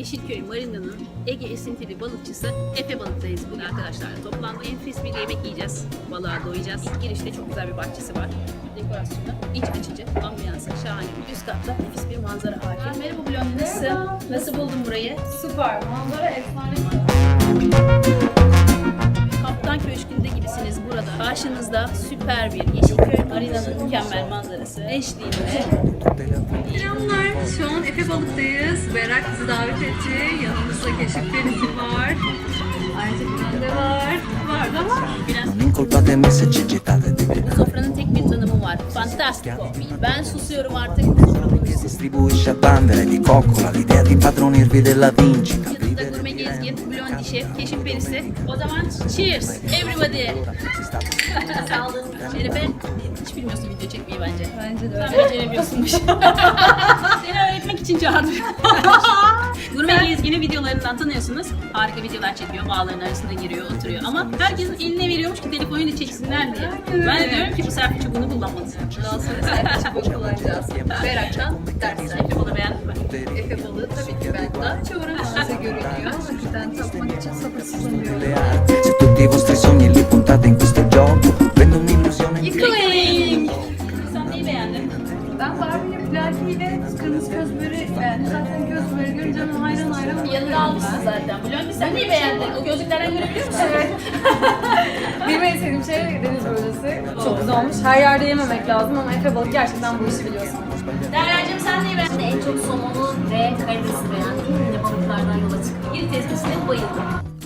Yeşilköy Marina'nın Ege esintili balıkçısı Efe Balık'tayız bugün arkadaşlar. Toplamda enfes bir yemek yiyeceğiz. Balığa doyacağız. İlk girişte çok güzel bir bahçesi var. Dekorasyonu iç açıcı, ambiyansı şahane. Üst katta nefis bir manzara hakim. Merhaba Blondie, nasılsın? Nasıl buldun burayı? Süper. Manzara efsane. Gibisiniz burada. Karşınızda süper bir Yeşilköy Marina'nın mükemmel manzarası eşliğinde Selamlar. Şu an Efe Balık'tayız. Berak bizi davet etti. Yanımızda keşif perisi var. Ayrıca bir de var. Var da var. sofranın tek bir tanımı var. Fantastico. Ben susuyorum artık. distribuisce a bandere di coccola l'idea di padronirvi della vincita. Şef, keşif perisi. O zaman cheers everybody. Sağ olun. Şerife hiç bilmiyorsun video çekmeyi bence. Bence de Sen beceremiyorsunmuş. Seni öğretmek için çağırdım. Gurme gezgini videolarından tanıyorsunuz. Harika videolar çekiyor. Bağların arasında giriyor, oturuyor. Ama herkesin eline veriyormuş ki telefonuyla çeksinler diye. Ben de diyorum ki bu selfie çubuğunu kullanmalısın. Daha sonra servis çubuğu kullanacağız. Berak'tan dersler. Selfie bunu beğendin mi? Efe Balığı tabii ki ben daha çok görünüyor. Tapmak için sabırsızlanıyorum. Se tutti i vostri sogni li puntate in questo gioco, vendo un'illusione. Yıkılayım. Sen neyi beğendin? Ben Barbie'nin plakiyle kırmızı göz böreği beğendim. Zaten göz böreği görünce ben hayran hayran Yanına almışsın zaten. Blondie sen neyi beğendin? O gözlüklerden görebiliyor musun? Evet. Benim en sevdiğim şey deniz börülcesi. Çok güzel olmuş. Her yerde yememek lazım ama Efe Balık gerçekten bu işi biliyorsun. Derya'cığım sen neyi beğendin? En çok somonu ve karidesi beğendim. 이거 든.